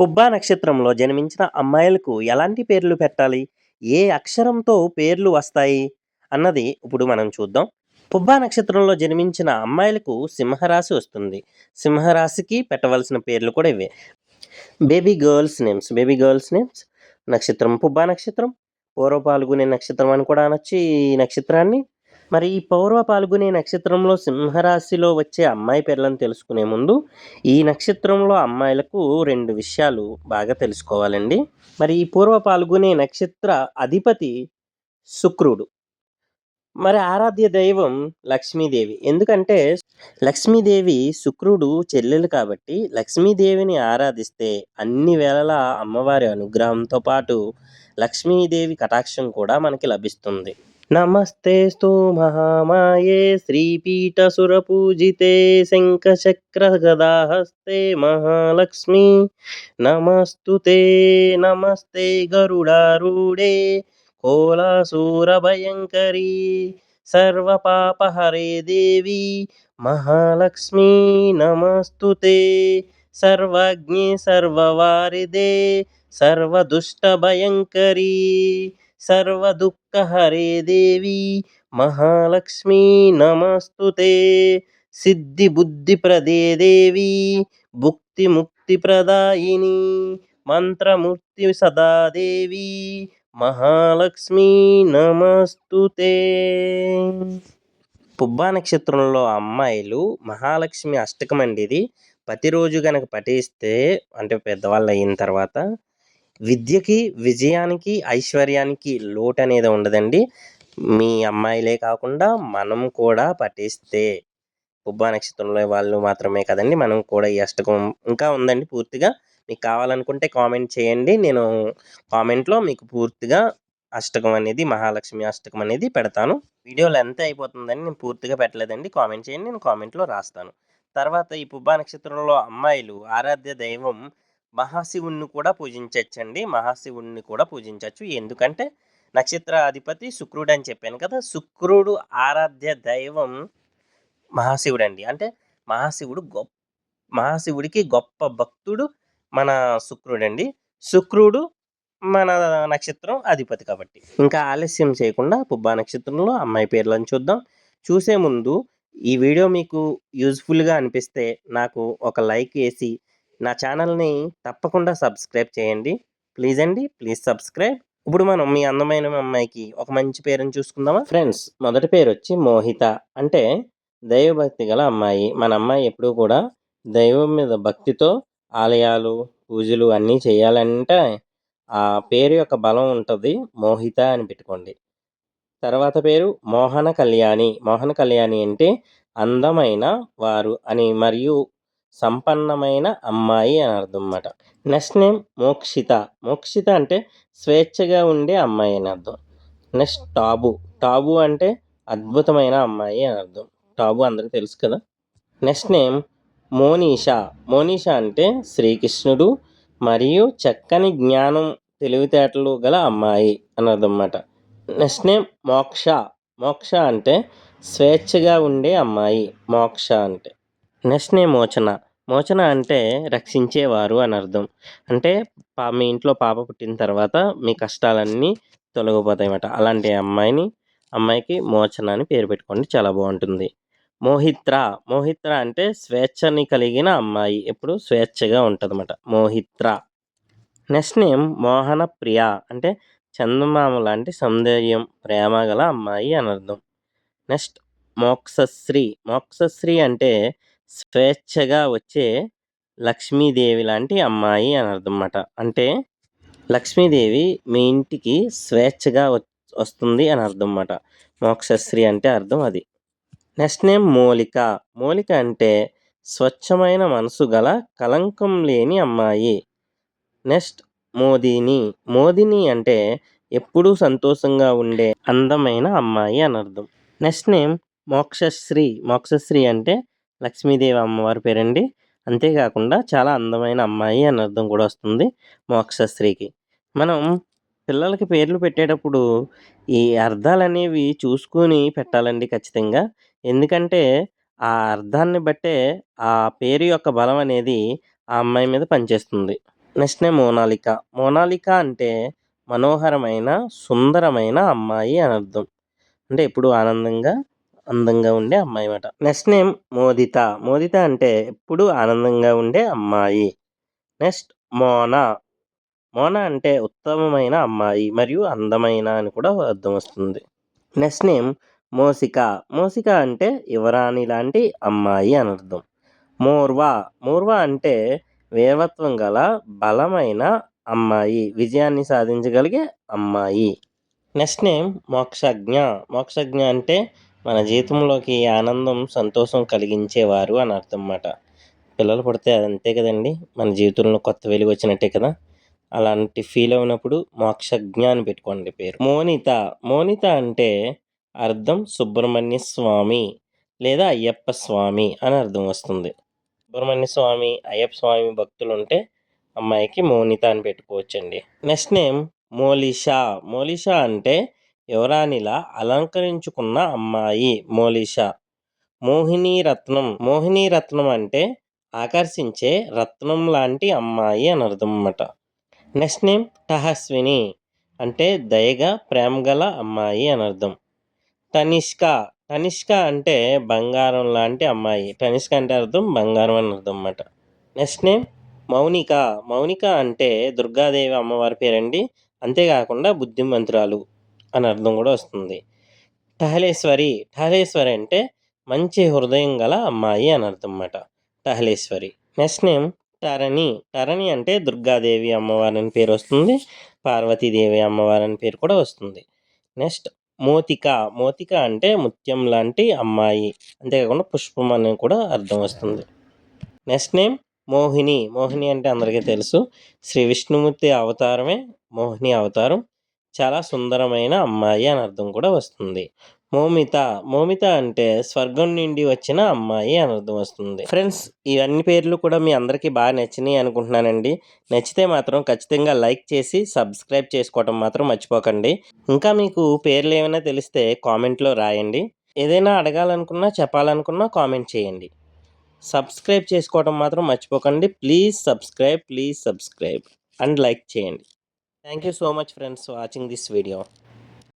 పుబ్బా నక్షత్రంలో జన్మించిన అమ్మాయిలకు ఎలాంటి పేర్లు పెట్టాలి? ఏ అక్షరంతో పేర్లు వస్తాయి? అన్నది ఇప్పుడు మనం చూద్దాం. పుబ్బా నక్షత్రంలో జన్మించిన అమ్మాయిలకు సింహరాశి వస్తుంది. సింహరాశికి పెట్టవలసిన పేర్లు కూడా ఇవే. Baby girls names baby girls names నక్షత్రం పుబ్బా నక్షత్రం. పూర్వ పాల్గొనే నక్షత్రం అని కూడా అనొచ్చు ఈ నక్షత్రాన్ని. మరి ఈ పౌర్వ పాల్గొనే నక్షత్రంలో సింహరాశిలో వచ్చే అమ్మాయి పేర్లను తెలుసుకునే ముందు ఈ నక్షత్రంలో అమ్మాయిలకు రెండు విషయాలు బాగా తెలుసుకోవాలండి. మరి ఈ పూర్వ పాల్గొనే నక్షత్ర అధిపతి శుక్రుడు. మరి ఆరాధ్య దైవం లక్ష్మీదేవి. ఎందుకంటే లక్ష్మీదేవి శుక్రుడు చెల్లెలు కాబట్టి లక్ష్మీదేవిని ఆరాధిస్తే అన్ని వేళలా అమ్మవారి అనుగ్రహంతో పాటు లక్ష్మీదేవి కటాక్షం కూడా మనకి లభిస్తుంది. నమస్తేస్తు మహామాయే శ్రీపీఠసురపూజితే శంఖచక్రగదాహస్తే మహాలక్ష్మీ. నమస్తుతే నమస్తే గరుడారూఢే కోలాసూరభయంకరీ సర్వపాపహరే దేవి మహాలక్ష్మీ నమస్తుతే. సర్వజ్ఞే సర్వవారిదే సర్వదుష్టభయంకరీ సర్వదుఃఖహరే దేవి మహాలక్ష్మీ నమస్తుతే సిద్ధి బుద్ధి ప్రదే దేవి బుక్తి ముక్తి ప్రదాయిని మంత్రమూర్తి సదా దేవి మహాలక్ష్మీ నమస్తుతే పుబ్బా నక్షత్రంలో అమ్మాయిలు మహాలక్ష్మి అష్టకం అండి ఇది. ప్రతిరోజు కనుక పఠిస్తే అంటే పెద్దవాళ్ళు అయిన తర్వాత విద్యకి విజయానికి ఐశ్వర్యానికి లోటు అనేది ఉండదండి. మీ అమ్మాయిలే కాకుండా మనం కూడా పఠిస్తే పుబ్బా నక్షత్రంలో వాళ్ళు మాత్రమే కదండి. మనం కూడా ఈ అష్టకం ఇంకా ఉందండి పూర్తిగా. మీకు కావాలనుకుంటే కామెంట్ చేయండి. నేను కామెంట్లో మీకు పూర్తిగా అష్టకం అనేది మహాలక్ష్మి అష్టకం అనేది పెడతాను. వీడియో లెంత్ అయిపోతుందని నేను పూర్తిగా పెట్టలేదండి. కామెంట్ చేయండి. నేను కామెంట్లో రాస్తాను. తర్వాత ఈ పుబ్బా నక్షత్రంలో అమ్మాయిలు ఆరాధ్య దైవం మహాశివుణ్ణి కూడా పూజించవచ్చండి మహాశివుణ్ణి కూడా పూజించవచ్చు ఎందుకంటే నక్షత్ర అధిపతి శుక్రుడు అని చెప్పాను కదా! శుక్రుడు ఆరాధ్య దైవం మహాశివుడు అండి అంటే మహాశివుడు గొప్ప మహాశివుడికి గొప్ప భక్తుడు మన శుక్రుడు అండి శుక్రుడు మన నక్షత్రం అధిపతి కాబట్టి. ఇంకా ఆలస్యం చేయకుండా పుబ్బా నక్షత్రంలో అమ్మాయి పేర్లను చూద్దాం. చూసే ముందు ఈ వీడియో మీకు యూజ్ఫుల్గా అనిపిస్తే నాకు ఒక లైక్ వేసి నా ఛానల్ని తప్పకుండా సబ్స్క్రైబ్ చేయండి. ప్లీజ్ అండి ప్లీజ్ సబ్స్క్రైబ్. ఇప్పుడు మనం మీ అందమైన అమ్మాయికి ఒక మంచి పేరుని చూసుకుందామా? ఫ్రెండ్స్ మొదటి పేరు వచ్చి మోహిత. అంటే దైవభక్తి గల అమ్మాయి. మన అమ్మాయి ఎప్పుడూ కూడా దైవం మీద భక్తితో ఆలయాలు పూజలు అన్నీ చేయాలంటే ఆ పేరు యొక్క బలం ఉంటుంది మోహిత అని పెట్టుకోండి. తర్వాత పేరు మోహన కళ్యాణి. మోహన కళ్యాణి అంటే అందమైన వారు అని మరియు సంపన్నమైన అమ్మాయి అని అర్థం అన్నమాట నెక్స్ట్ నేమ్ మోక్షిత. మోక్షిత అంటే స్వేచ్ఛగా ఉండే అమ్మాయి అని అర్థం. నెక్స్ట్ టాబు. టాబు అంటే అద్భుతమైన అమ్మాయి అని అర్థం. టాబు అందరికీ తెలుసు కదా? Next name మోనీషా. మోనీషా అంటే శ్రీకృష్ణుడు మరియు చక్కని జ్ఞానం తెలివితేటలు గల అమ్మాయి అని అర్థం అన్నమాట నెక్స్ట్ నేమ్ మోక్ష. మోక్ష అంటే స్వేచ్ఛగా ఉండే అమ్మాయి. మోక్ష అంటే నెక్స్ట్ నేమ్ మోచన. మోచన అంటే రక్షించేవారు అని అర్థం. అంటే పా మీ ఇంట్లో పాప పుట్టిన తర్వాత మీ కష్టాలన్నీ తొలగిపోతాయి అన్నమాట అలాంటి అమ్మాయిని అమ్మాయికి మోచన అని పేరు పెట్టుకోండి. చాలా బాగుంటుంది. మోహిత్ర. మోహిత్ర అంటే స్వేచ్ఛని కలిగిన అమ్మాయి. ఎప్పుడు స్వేచ్ఛగా ఉంటుందన్నమాట. మోహిత్ర. నెక్స్ట్ నేమ్ మోహన ప్రియ అంటే చందమామ లాంటి సౌందర్యం ప్రేమ గల అమ్మాయి అని అర్థం. నెక్స్ట్ మోక్షశ్రీ. మోక్షశ్రీ అంటే స్వేచ్ఛగా వచ్చే లక్ష్మీదేవి లాంటి అమ్మాయి అని అర్థం అన్నమాట అంటే లక్ష్మీదేవి మీ ఇంటికి స్వేచ్ఛగా వస్తుంది అని అర్థం అన్నమాట మోక్షశ్రీ అంటే అర్థం అది. నెక్స్ట్ నేమ్ మౌలిక. మౌలిక అంటే స్వచ్ఛమైన మనసు గల కలంకం లేని అమ్మాయి. నెక్స్ట్ మోదిని. మోదిని అంటే ఎప్పుడూ సంతోషంగా ఉండే అందమైన అమ్మాయి అని అర్థం. Next name Mokshasri. మోక్షశ్రీ అంటే లక్ష్మీదేవి అమ్మవారి పేరండి. అంతేకాకుండా చాలా అందమైన అమ్మాయి అని అర్థం కూడా వస్తుంది మోక్షశ్రీకి. మనం పిల్లలకి పేర్లు పెట్టేటప్పుడు ఈ అర్థాలు అనేవి చూసుకొని పెట్టాలండి ఖచ్చితంగా. ఎందుకంటే ఆ అర్థాన్ని బట్టే ఆ పేరు యొక్క బలం అనేది ఆ అమ్మాయి మీద పనిచేస్తుంది. నెక్స్ట్ నే మోనాలిక. మోనాలిక అంటే మనోహరమైన సుందరమైన అమ్మాయి అని అర్థం. అంటే ఎప్పుడు ఆనందంగా అందంగా ఉండే అమ్మాయి అన్నమాట నెక్స్ట్ నేమ్ మోదిత. మోదిత అంటే ఎప్పుడు ఆనందంగా ఉండే అమ్మాయి. నెక్స్ట్ మోనా. మోనా అంటే ఉత్తమమైన అమ్మాయి మరియు అందమైన అని కూడా అర్థం వస్తుంది. Next name మోసిక. మోసిక అంటే యువరాణి లాంటి అమ్మాయి అని అర్థం. మోర్వా. మోర్వా అంటే వేవత్వం గల బలమైన అమ్మాయి. విజయాన్ని సాధించగలిగే అమ్మాయి. Next name Mokshagna. మోక్షజ్ఞ అంటే మన జీవితంలోకి ఆనందం సంతోషం కలిగించేవారు అని అర్థం అన్నమాట పిల్లలు పుడితే అంతే కదండి. మన జీవితంలో కొత్త వెలుగు వచ్చినట్టే కదా. అలాంటి ఫీల్ అయినప్పుడు మోక్షజ్ఞ అని పెట్టుకోండి పేరు. మోనిత. మోనిత అంటే అర్థం సుబ్రహ్మణ్య స్వామి లేదా అయ్యప్ప స్వామి అని అర్థం వస్తుంది. సుబ్రహ్మణ్య స్వామి అయ్యప్ప స్వామి భక్తులు ఉంటే అమ్మాయికి మోనిత అని పెట్టుకోవచ్చండి. Next name మోలిషా. మోలిషా అంటే యువరాణిలా అలంకరించుకున్న అమ్మాయి మోలిషా. మోహిని రత్నం. మోహిని రత్నం అంటే ఆకర్షించే రత్నం లాంటి అమ్మాయి అని అర్థం అన్నమాట నెక్స్ట్ నేమ్ టహస్విని అంటే దయగా ప్రేమ గల అమ్మాయి అని అర్థం తనిష్క. తనిష్క అంటే బంగారం లాంటి అమ్మాయి. తనిష్క అంటే అర్థం బంగారం అని అర్థం అన్నమాట నెక్స్ట్ నేమ్ మౌనిక. మౌనిక అంటే దుర్గాదేవి అమ్మవారి పేరండి. అంతేకాకుండా బుద్ధిమంతురాలు. అని అర్థం కూడా వస్తుంది. టహలేశ్వరి టహలేశ్వరి అంటే మంచి హృదయం గల అమ్మాయి అని అర్థం అన్నమాట టహలేశ్వరి. Next name టరణి. టరణి అంటే దుర్గాదేవి అమ్మవారి అని పేరు వస్తుంది. పార్వతీదేవి అమ్మవారని అని పేరు కూడా వస్తుంది. నెక్స్ట్ మోతిక. మోతిక అంటే ముత్యం లాంటి అమ్మాయి. అంతేకాకుండా పుష్పం అని కూడా అర్థం వస్తుంది. Next name Mohini. మోహిని అంటే అందరికీ తెలుసు. శ్రీ విష్ణుమూర్తి అవతారమే మోహిని అవతారం. చాలా సుందరమైన అమ్మాయి అని అర్థం కూడా వస్తుంది. మోమిత మోమిత అంటే స్వర్గం నుండి వచ్చిన అమ్మాయి అని అర్థం వస్తుంది. ఫ్రెండ్స్ ఇవన్నీ పేర్లు కూడా మీ అందరికీ బాగా నచ్చినాయి అనుకుంటున్నానండి. నచ్చితే మాత్రం ఖచ్చితంగా లైక్ చేసి సబ్స్క్రైబ్ చేసుకోవటం మాత్రం మర్చిపోకండి. ఇంకా మీకు పేర్లు ఏమైనా తెలిస్తే కామెంట్లో రాయండి. ఏదైనా అడగాలనుకున్నా చెప్పాలనుకున్నా కామెంట్ చేయండి. సబ్స్క్రైబ్ చేసుకోవడం మాత్రం మర్చిపోకండి. Please subscribe please subscribe and like చేయండి. Thank you so much friends for watching this video.